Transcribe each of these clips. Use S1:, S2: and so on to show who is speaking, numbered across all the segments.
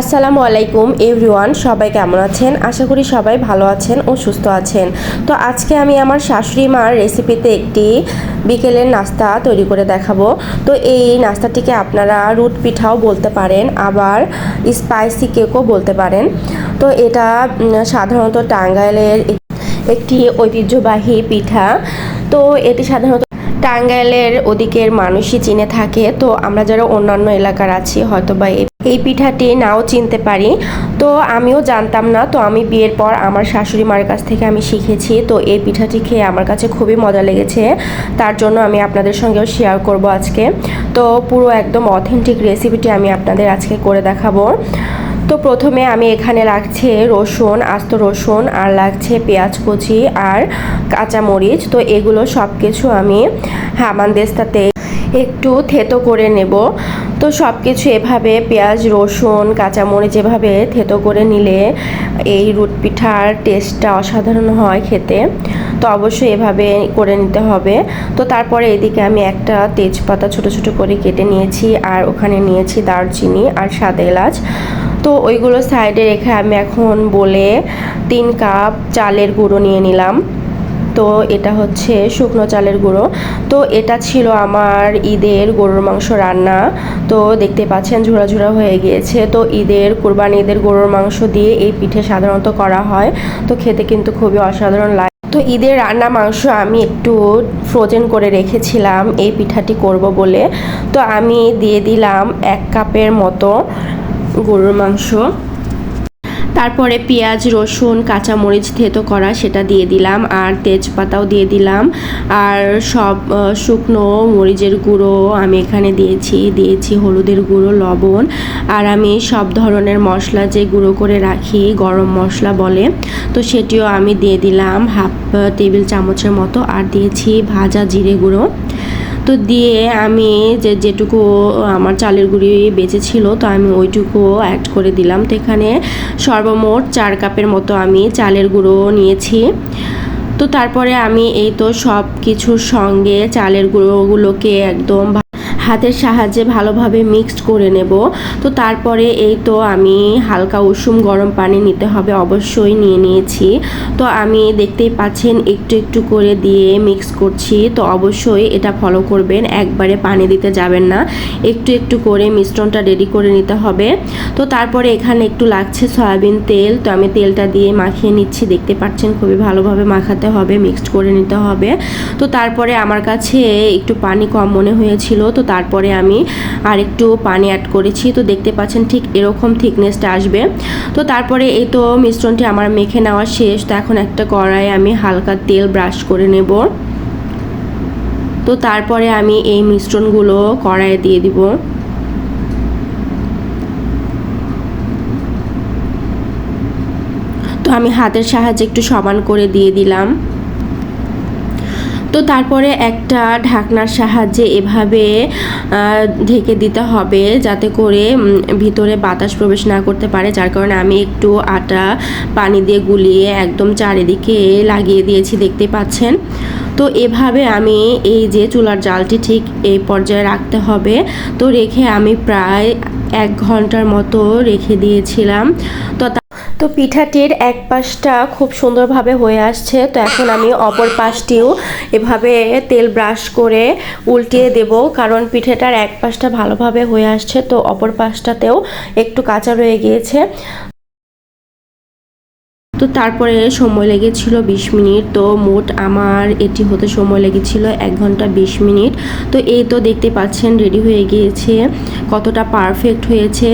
S1: আসসালামু আলাইকুম এভরিওয়ান, সবাই কেমন আছেন? আশা করি সবাই ভালো আছেন ও সুস্থ আছেন। তো আজকে আমি আমার শাশুড়ি মার রেসিপিতে একটি বিকেলের নাস্তা তৈরি করে দেখাবো। তো এই নাস্তাটিকে আপনারা রুট পিঠাও বলতে পারেন, আবার স্পাইসি কেকও বলতে পারেন। তো এটা সাধারণত টাঙ্গাইলের একটি ঐতিহ্যবাহী পিঠা। তো এটি সাধারণত টাঙ্গাইলের ওদিকের মানুষই চিনে থাকে। তো আমরা যারা অন্যান্য এলাকার আছি হয়তো বা এই- পিঠাটি নাও চিনতে পারি। তো আমিও জানতাম না, তো আমি বিয়ের পর আমার শাশুড়ি মার কাছ থেকে আমি শিখেছি। তো এই পিঠাটি খেয়ে আমার কাছে খুবই মজা লেগেছে। তার জন্য আমি আপনাদের সঙ্গেও শেয়ার করব আজকে। তো পুরো একদম অথেন্টিক রেসিপিটি আমি আপনাদের আজকে করে দেখাবো। তো প্রথমে আমি এখানে লাগছে রসুন, আস্ত রসুন, আর লাগছে পেঁয়াজ কুচি আর কাঁচামরিচ। তো এগুলো সব কিছু আমি হামান হামানদেস্তাতে একটু থেতো করে নেব। তো সব কিছু এভাবে পেঁয়াজ, রসুন, কাঁচামরিচ এভাবে থেতো করে নিলে এই রুট পিঠার টেস্টটা অসাধারণ হয় খেতে। তো অবশ্যই এভাবে করে নিতে হবে। তো তারপরে এদিকে আমি একটা তেজপাতা ছোট ছোট করে কেটে নিয়েছি, আর ওখানে নিয়েছি দারচিনি আর সাদা এলাচ। তো ওইগুলো সাইডে রেখে আমি এখন বলে তিন কাপ চালের গুঁড়ো নিয়ে নিলাম। তো এটা হচ্ছে শুকনো চালের গুঁড়ো। তো এটা ছিল আমার ঈদের গরুর মাংস রান্না। তো দেখতে পাচ্ছেন ঝুড়া ঝুড়া হয়ে গিয়েছে। তো ঈদের কোরবানি, ঈদের গরুর মাংস দিয়ে এই পিঠে সাধারণত করা হয়। তো খেতে কিন্তু খুবই অসাধারণ লাগে তো ঈদের রান্না মাংস আমি একটু ফ্রোজেন করে রেখেছিলাম। এই পিঠাটি করব বলে। তো আমি দিয়ে দিলাম এক কাপের মতো গরুর মাংস। তারপরে পেঁয়াজ, রসুন, কাঁচামরিচ থেতো করা সেটা দিয়ে দিলাম, আর তেজপাতাও দিয়ে দিলাম। আর সব শুকনো মরিচের গুঁড়ো আমি এখানে দিয়েছি দিয়েছি হলুদের গুঁড়ো, লবণ। আর আমি সব ধরনের মশলা যে গুঁড়ো করে রাখি, গরম মশলা বলে, তো সেটিও আমি দিয়ে দিলাম হাফ টেবিল চামচের মতো। আর দিয়েছি ভাজা জিরে গুঁড়ো। তো দিয়ে আমি যে যেটুকু আমার চালের গুঁড়ি বেঁচে ছিল তো আমি ওইটুকু অ্যাড করে দিলাম। তো এখানে সর্বমোট চার কাপের মতো আমি চালের গুঁড়ো নিয়েছি। তো তারপরে আমি এই তো সব কিছুর সঙ্গে চালের গুঁড়োগুলোকে একদম হাতের সাহায্যে ভালোভাবে মিক্সড করে নেব। তো তারপরে এই তো আমি হালকা উষুম গরম পানি নিতে হবে, অবশ্যই নিয়ে নিয়েছি। তো আমি দেখতেই পাচ্ছেন একটু একটু করে দিয়ে মিক্স করছি। তো অবশ্যই এটা ফলো করবেন, একবারে পানি দিতে যাবেন না। একটু একটু করে মিশ্রণটা রেডি করে নিতে হবে। তো তারপরে এখানে একটু লাগছে সয়াবিন তেল, তো আমি তেলটা দিয়ে মাখিয়ে নিচ্ছি। দেখতে পাচ্ছেন খুবই ভালোভাবে মাখাতে হবে মিক্সড করে নিতে হবে। তো তারপরে আমার কাছে একটু পানি কম মনে হয়েছিল, তো তারপরে আমি আর একটু পানি অ্যাড করেছি। তো দেখতে পাচ্ছেন ঠিক এরকম থিকনেসটা আসবে। তো তারপরে এই তো মিশ্রণটি আমার মেখে নেওয়া শেষ। তো এখন একটা কড়াই আমি হালকা তেল ব্রাশ করে নেব। তো তারপরে আমি এই মিশ্রণগুলো কড়াইয়ে দিয়ে দিব। তো আমি হাতের সাহায্যে একটু সমান করে দিয়ে দিলাম। তো তারপরে একটা ঢাকনার সাহায্যে এভাবে ঢেকে দিতে হবে যাতে করে ভিতরে বাতাস প্রবেশ না করতে পারে। যার কারণে আমি একটু আটা পানি দিয়ে গুলিয়ে একদম চারিদিকে লাগিয়ে দিয়েছি, দেখতে পাচ্ছেন? তো এভাবে আমি এই যে চুলার জালটি ঠিক এই পর্যায়ে রাখতে হবে। তো রেখে আমি প্রায় এক ঘণ্টার মতো রেখে দিয়েছিলাম। তো তা- পিঠাটির এক পাশটা খুব সুন্দরভাবে হয়ে আসছে। তো এখন আমি অপর পাশটিও এভাবে তেল ব্রাশ করে উল্টিয়ে দেব, কারণ পিঠেটার এক পাশটা ভালোভাবে হয়ে আসছে, তো অপর পাশটাতেও একটু কাঁচা রয়ে গিয়েছে। তো তারপরে সময় লেগেছিল বিশ মিনিট। তো মোট আমার এটি হতে সময় লেগেছিল এক ঘণ্টা বিশ মিনিট। তো এই তো দেখতে পাচ্ছেন রেডি হয়ে গিয়েছে, কতটা পারফেক্ট হয়েছে।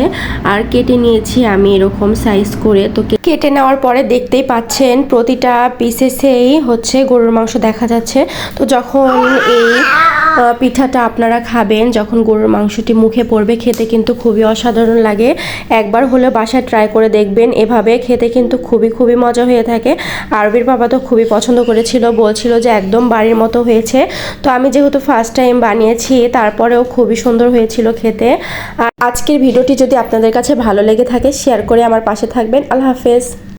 S1: আর কেটে নিয়েছি আমি এরকম সাইজ করে। তো কেটে নেওয়ার পরে দেখতেই পাচ্ছেন প্রতিটা পিসেসেই হচ্ছে গরুর মাংস দেখা যাচ্ছে। তো যখন এই পিঠাটা আপনারা খাবেন, যখন গরুর মাংসটি মুখে পড়বে, খেতে কিন্তু খুবই অসাধারণ লাগে। একবার হলে বাসায় ট্রাই করে দেখবেন। এভাবে খেতে কিন্তু খুবই খুবই মজা হয়ে থাকে। আরবির বাবা তো খুবই পছন্দ করেছিল, বলছিল যে একদম বাড়ির মতো হয়েছে। তো আমি যেহেতু ফার্স্ট টাইম বানিয়েছি, তারপরেও খুবই সুন্দর হয়েছিল খেতে। আজকের ভিডিওটি যদি আপনাদের কাছে ভালো লেগে থাকে শেয়ার করে আমার পাশে থাকবেন। আল্লাহ হাফেজ।